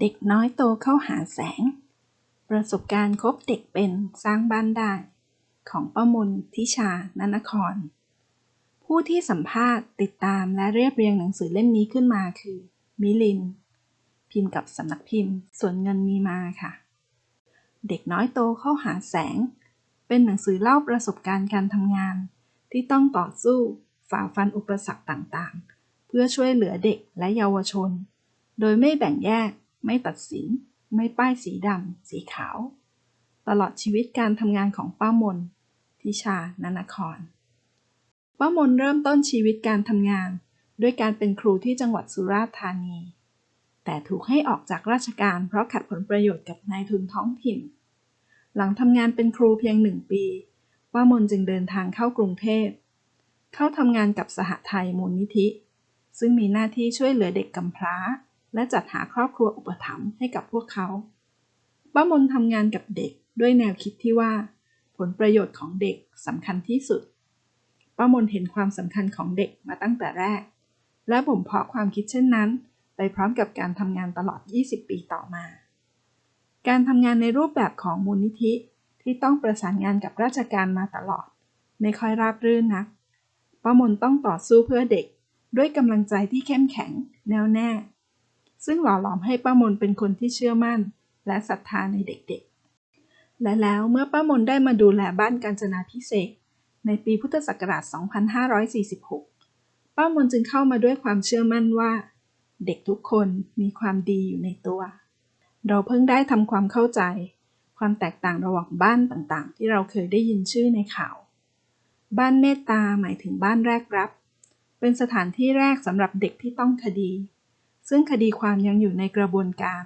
เด็กน้อยโตเข้าหาแสง ประสบการณ์คบเด็กเป็นสร้างบ้านได้ ของป้ามนทิชานนคร ผู้ที่สัมภาษณ์ติดตามและเรียบเรียงหนังสือเล่มนี้ขึ้นมาคือ มิลิน พิมพ์กับสำนักพิมพ์ ส่วนเงินมีมาค่ะ เด็กน้อยโตเข้าหาแสง เป็นหนังสือเล่าประสบการณ์การทำงาน ที่ต้องต่อสู้ฝ่าฟันอุปสรรคต่างๆ เพื่อช่วยเหลือเด็กและเยาวชน โดยไม่แบ่งแยก ไม่ตัดสิน ไม่ป้ายสีดำ สีขาว ตลอดชีวิตการทำงานของป้ามน ทิชานนคร ป้ามนเริ่มต้นชีวิตการทำงาน ด้วยการเป็นครูที่จังหวัดสุราษฎร์ธานี แต่ถูกให้ออกจากราชการเพราะขัดผลประโยชน์กับนายทุนท้องถิ่น หลังทำงานเป็นครูเพียงหนึ่งปี ป้ามนจึงเดินทางเข้ากรุงเทพ เข้าทำงานกับสหไทยมูลนิธิ ซึ่งมีหน้าที่ช่วยเหลือเด็กกำพร้า และจัดหาครอบครัวอุปถัมภ์ให้กับพวกเขา ป้ามนทำงานกับเด็กด้วยแนวคิดที่ว่า ผลประโยชน์ของเด็กสำคัญที่สุด ป้ามนเห็นความสำคัญของเด็กมาตั้งแต่แรก และบ่มเพาะความคิดเช่นนั้น ไปพร้อมกับการทำงานตลอด 20 ปีต่อมา การทำงานในรูปแบบของมูลนิธิที่ต้องประสานงานกับราชการมาตลอด ไม่ค่อยราบรื่นนักป้ามนต้องต่อสู้เพื่อเด็กด้วยกำลังใจที่เข้มแข็ง แน่วแน่ ซึ่งหล่อหลอมให้ป้ามนเป็นคนที่เชื่อมั่น และศรัทธาในเด็กๆ และแล้วเมื่อป้ามนได้มาดูแลบ้านกาญจนาพิเศษในปีพุทธศักราช 2546 ป้ามนจึงเข้ามาด้วยความเชื่อมั่นว่า เด็กทุกคนมีความดีอยู่ในตัว เราเพิ่งได้ทำความเข้าใจ ความแตกต่างระหว่างบ้านต่างๆ ที่เราเคยได้ยินชื่อในข่าว บ้านเมตตาหมายถึงบ้านแรกรับ เป็นสถานที่แรกสำหรับเด็กที่ต้องคดี ซึ่งคดีความยังอยู่ในกระบวนการ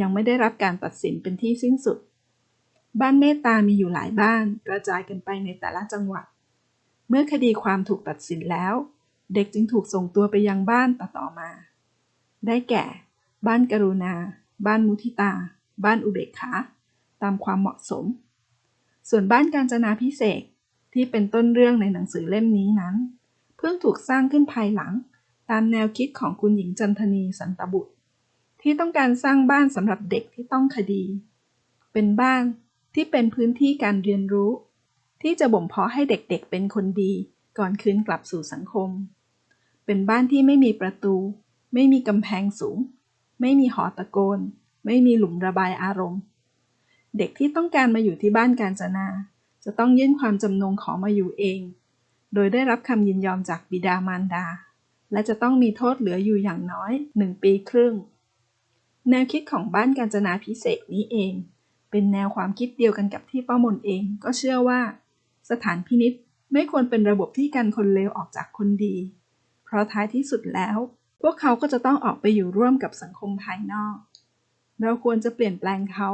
ยังไม่ได้รับการตัดสินเป็นที่สิ้นสุด บ้านเมตตามีอยู่หลายบ้านกระจายกันไปในแต่ละจังหวัด เมื่อคดีความถูกตัดสินแล้ว เด็กจึงถูกส่งตัวไปยังบ้านต่อๆมา ได้แก่ บ้านกรุณา บ้านมุทิตา บ้านอุเบกขา ตามความเหมาะสม ส่วนบ้านการจนาพิเศษที่เป็นต้นเรื่องในหนังสือเล่มนี้นั้น เพิ่งถูกสร้างขึ้นภายหลัง ตามแนวคิดของคุณหญิงจันทนีสันตบุตร ที่ต้องการสร้างบ้านสำหรับเด็กที่ต้องคดี เป็นบ้านที่เป็นพื้นที่การเรียนรู้ ที่จะบ่มเพาะให้เด็กๆเป็นคนดีก่อนคืนกลับสู่สังคม เป็นบ้านที่ไม่มีประตู ไม่มีกำแพงสูง ไม่มีหอตะโกน ไม่มีหลุมระบายอารมณ์ เด็กที่ต้องการมาอยู่ที่บ้านการจนา จะต้องยื่นความจำนงขอมาอยู่เอง โดยได้รับคำยินยอมจากบิดามารดา และจะต้องมีโทษเหลืออยู่อย่างน้อยหนึ่งปีครึ่ง แนวคิดของบ้านการจนาพิเศษนี้เอง เป็นแนวความคิดเดียวกันกับที่ป้ามนเองก็เชื่อว่า สถานพินิษไม่ควรเป็นระบบที่กันคนเลวออกจากคนดี เพราะท้ายที่สุดแล้ว พวกเขาก็จะต้องออกไปอยู่ร่วมกับสังคมภายนอก เราควรจะเปลี่ยนแปลงเขา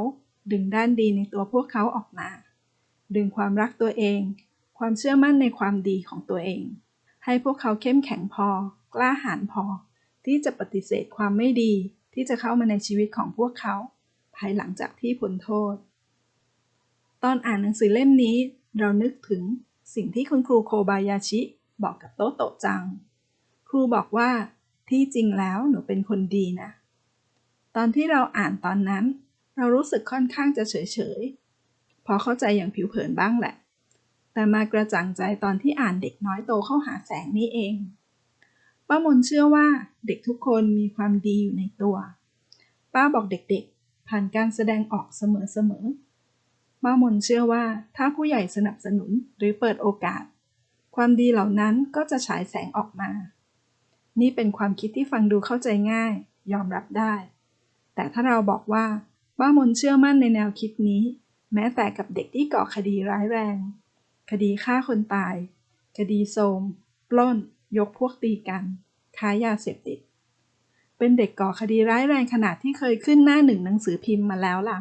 ดึงด้านดีในตัวพวกเขาออกมา ดึงความรักตัวเอง ความเชื่อมั่นในความดีของตัวเอง ให้พวกเขาเข้มแข็งพอ กล้าหาญพอ ที่จะปฏิเสธความไม่ดีที่จะเข้ามาในชีวิตของพวกเขา ภายหลังจากที่พ้นโทษ ตอนอ่านหนังสือเล่มนี้เรานึกถึงสิ่งที่คุณครูโคบายาชิบอกกับโตโตะจัง ครูบอกว่าที่จริงแล้วหนูเป็นคนดีนะ ตอนที่เราอ่านตอนนั้น เรารู้สึกค่อนข้างจะเฉยๆ พอเข้าใจอย่างผิวเผินบ้างแหละ แต่มากระจ่างใจตอนที่อ่านเด็กน้อยโตเข้าหาแสงนี่เอง ป้ามนเชื่อว่าเด็กทุกคนมีความดีอยู่ในตัว ป้าบอกเด็กๆ ผ่านการแสดงออกเสมอๆ ป้ามนเชื่อว่าถ้าผู้ใหญ่สนับสนุนหรือเปิดโอกาส ความดีเหล่านั้นก็จะฉายแสงออกมา นี่เป็นความคิดที่ฟังดูเข้าใจง่าย ยอมรับได้ แต่ถ้าเราบอกว่าป้ามนเชื่อมั่นในแนวคิดนี้ แม้แต่กับเด็กที่ก่อคดีร้ายแรง คดีฆ่าคนตาย คดีโทมปล้น ยกพวกตีกัน ค้ายาเสพติด เป็นเด็กก่อคดีร้ายแรงขนาดที่เคยขึ้นหน้าหนึ่งหนังสือพิมพ์มาแล้วล่ะ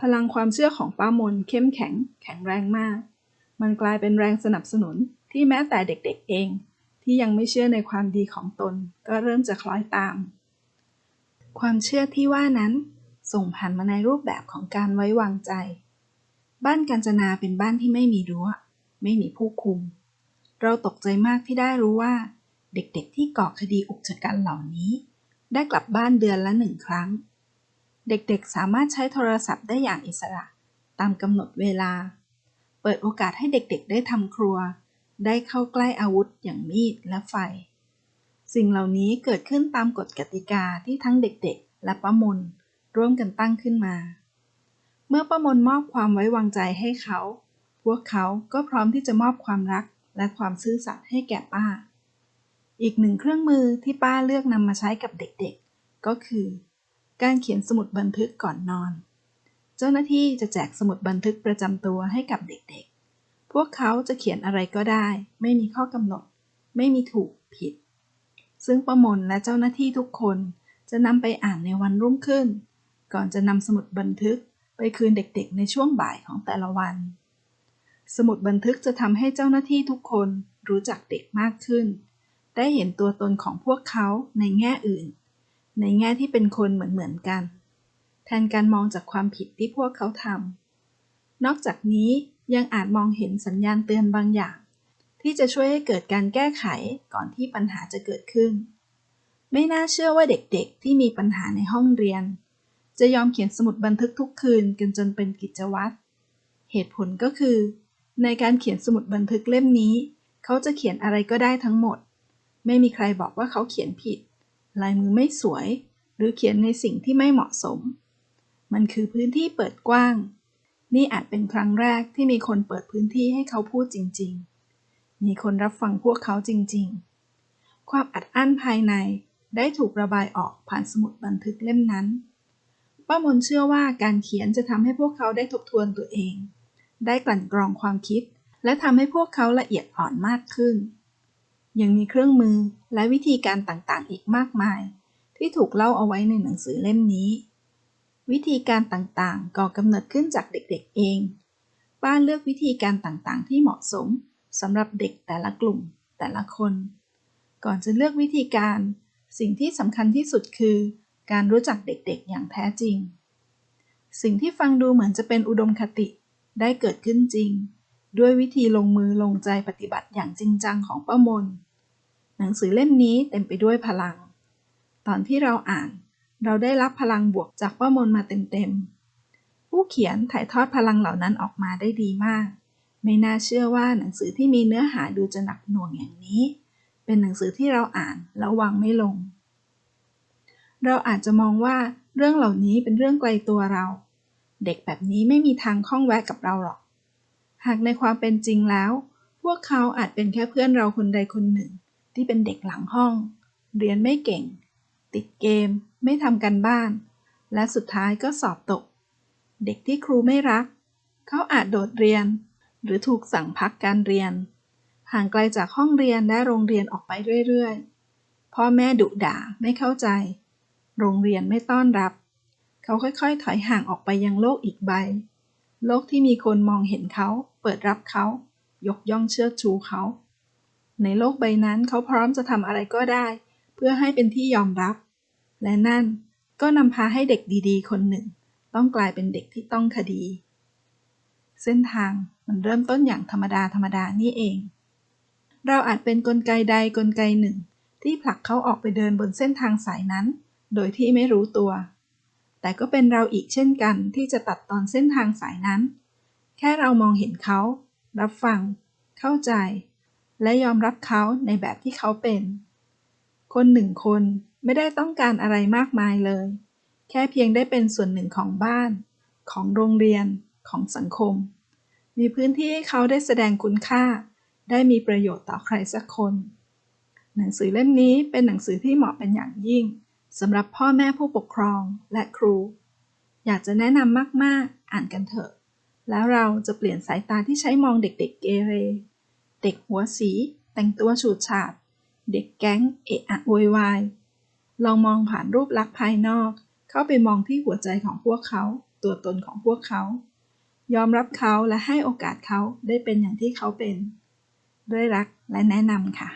พลังความเชื่อของป้ามนเข้มแข็ง แข็งแรงมาก มันกลายเป็นแรงสนับสนุนที่แม้แต่เด็กๆเอง ที่ยังไม่เชื่อในความดีของตน ก็เริ่มจะคล้อยตาม ความเชื่อที่ว่านั้นส่งผ่านมาในรูปแบบของการไว้วางใจ บ้านกาญจนาเป็นบ้านที่ไม่มีรั้ว ไม่มีผู้คุม เราตกใจมากที่ได้รู้ว่า เด็กๆที่ก่อคดีอุกชะกันเหล่านี้ ได้กลับบ้านเดือนละหนึ่งครั้ง เด็กๆสามารถใช้โทรศัพท์ได้อย่างอิสระตามกำหนดเวลา เปิดโอกาสให้เด็กๆได้ทำครัว ได้เข้าใกล้อาวุธอย่างมีดและไฟ สิ่งเหล่านี้เกิดขึ้นตามกฎกติกาที่ทั้งเด็กๆ และป้ามนร่วมกันตั้งขึ้นมา เมื่อป้ามนมอบความไว้วางใจให้เขา พวกเขาก็พร้อมที่จะมอบความรักและความซื่อสัตย์ให้แก่ป้า อีกหนึ่งเครื่องมือที่ป้าเลือกนำมาใช้กับเด็กๆ ก็คือ การเขียนสมุดบันทึกก่อนนอน เจ้าหน้าที่จะแจกสมุดบันทึกประจำตัวให้กับเด็กๆ พวกเขาจะเขียนอะไรก็ได้ ไม่มีข้อกำหนด ไม่มีถูกผิด ซึ่งประมนและเจ้าหน้าที่ทุกคนจะนำไปอ่านในวันรุ่งขึ้น ก่อนจะนำสมุดบันทึก ไปคืนเด็กๆ ในช่วงบ่ายของแต่ละวัน สมุดบันทึกจะทำให้เจ้าหน้าที่ทุกคนรู้จักเด็กมากขึ้น ได้เห็นตัวตนของพวกเขาในแง่อื่น ในแง่ที่เป็นคนเหมือนๆกัน แทนการมองจากความผิดที่พวกเขาทำนอกจากนี้ยังอาจมองเห็นสัญญาณเตือนบางอย่าง ที่จะช่วยให้เกิดการแก้ไขก่อนที่ปัญหาจะเกิดขึ้น ไม่น่าเชื่อว่าเด็กๆ ที่มีปัญหาในห้องเรียน จะยอมเขียนสมุดบันทึกทุกคืนกันจนเป็นกิจวัตร เหตุผลก็คือ ในการเขียนสมุดบันทึกเล่มนี้ เขาจะเขียนอะไรก็ได้ทั้งหมด ไม่มีใครบอกว่าเขาเขียนผิด ลายมือไม่สวย หรือเขียนในสิ่งที่ไม่เหมาะสม มันคือพื้นที่เปิดกว้าง นี่อาจเป็นครั้งแรกที่มีคนเปิดพื้นที่ให้เขาพูดจริง ๆ มีคนรับฟังพวกเขาจริง ๆ ความอัดอั้นภายในได้ถูกระบายออกผ่านสมุดบันทึกเล่มนั้น ป้ามนเชื่อว่าการเขียนจะทำให้พวกเขาได้ทบทวนตัวเอง ได้กลั่นกรองความคิด และทำให้พวกเขาละเอียดอ่อนมากขึ้น ยังมีเครื่องมือและวิธีการต่างๆ อีกมากมาย ที่ถูกเล่าเอาไว้ในหนังสือเล่มนี้ วิธีการต่างๆ ก่อกำเนิดขึ้นจากเด็กๆเอง ป้าเลือกวิธีการต่างๆ ที่เหมาะสมสำหรับเด็กแต่ละกลุ่มแต่ละคน ก่อนจะเลือกวิธีการ สิ่งที่สำคัญที่สุดคือ การรู้จักเด็กๆ อย่างแท้จริง สิ่งที่ฟังดูเหมือนจะเป็นอุดมคติได้เกิดขึ้นจริง ด้วยวิธีลงมือลงใจปฏิบัติอย่างจริงจังของป้ามน หนังสือเล่มนี้เต็มไปด้วยพลัง ตอนที่เราอ่าน เราได้รับพลังบวกจากป้ามนมาเต็มๆ ผู้เขียนถ่ายทอดพลังเหล่านั้นออกมาได้ดีมาก ไม่น่าเชื่อว่าหนังสือที่มีเนื้อหาดูจะหนักหน่วงอย่างนี้ เป็นหนังสือที่เราอ่านแล้ววางไม่ลง เราอาจจะมองว่าเรื่องเหล่านี้เป็นเรื่องไกลตัวเรา เด็กแบบนี้ไม่มีทางข้องแวะกับเราหรอก หากในความเป็นจริงแล้ว พวกเขาอาจเป็นแค่เพื่อนเราคนใดคนหนึ่ง ที่เป็นเด็กหลังห้อง เรียนไม่เก่ง ติดเกม ไม่ทำกันบ้าน และสุดท้ายก็สอบตก เด็กที่ครูไม่รัก เขาอาจโดดเรียน หรือถูกสั่งพักการเรียน ห่างไกลจากห้องเรียนและโรงเรียนออกไปเรื่อยๆพ่อแม่ดุด่าไม่เข้าใจ โรงเรียนไม่ต้อนรับ เขาค่อยๆ ถอยห่างออกไปยังโลกอีกใบ โลกที่มีคนมองเห็นเขา เปิดรับเขา ยกย่องเชิดชูเขา ในโลกใบนั้นเขาพร้อมจะทำอะไรก็ได้ เพื่อให้เป็นที่ยอมรับ และนั่นก็นำพาให้เด็กดีๆ คนหนึ่ง ต้องกลายเป็นเด็กที่ต้องคดี เส้นทางมันเริ่มต้นอย่างธรรมดาธรรมดานี่เอง เราอาจเป็นนกลไกใดกลไกหนึ่ง ที่ผลักเขาออกไปเดินบนเส้นทางสายนั้น โดยที่ไม่รู้ตัว แต่ก็เป็นเราอีกเช่นกันที่จะตัดตอนเส้นทางสายนั้น แค่เรามองเห็นเขา รับฟัง เข้าใจ และยอมรับเขาในแบบที่เขาเป็น คนหนึ่งคนไม่ได้ต้องการอะไรมากมายเลย แค่เพียงได้เป็นส่วนหนึ่งของบ้าน ของโรงเรียน ของสังคม มีพื้นที่ให้เขาได้แสดงคุณค่า ได้มีประโยชน์ต่อใครสักคน หนังสือเล่มนี้เป็นหนังสือที่เหมาะเป็นอย่างยิ่ง สำหรับพ่อแม่ผู้ปกครองและครู อยากจะแนะนำมาก ๆ อ่านกันเถอะ แล้วเราจะเปลี่ยนสายตาที่ใช้มองเด็ก ๆ เกเร เด็กหัวสี แต่งตัวฉูดฉาด เด็กแก๊ง เอะอะโวยวาย ลองมองผ่านรูปลักษณ์ภายนอก เข้าไปมองที่หัวใจของพวกเขา ตัวตนของพวกเขา ยอมรับเขาและให้โอกาสเขาได้เป็นอย่างที่เขาเป็น ด้วยรักและแนะนำค่ะ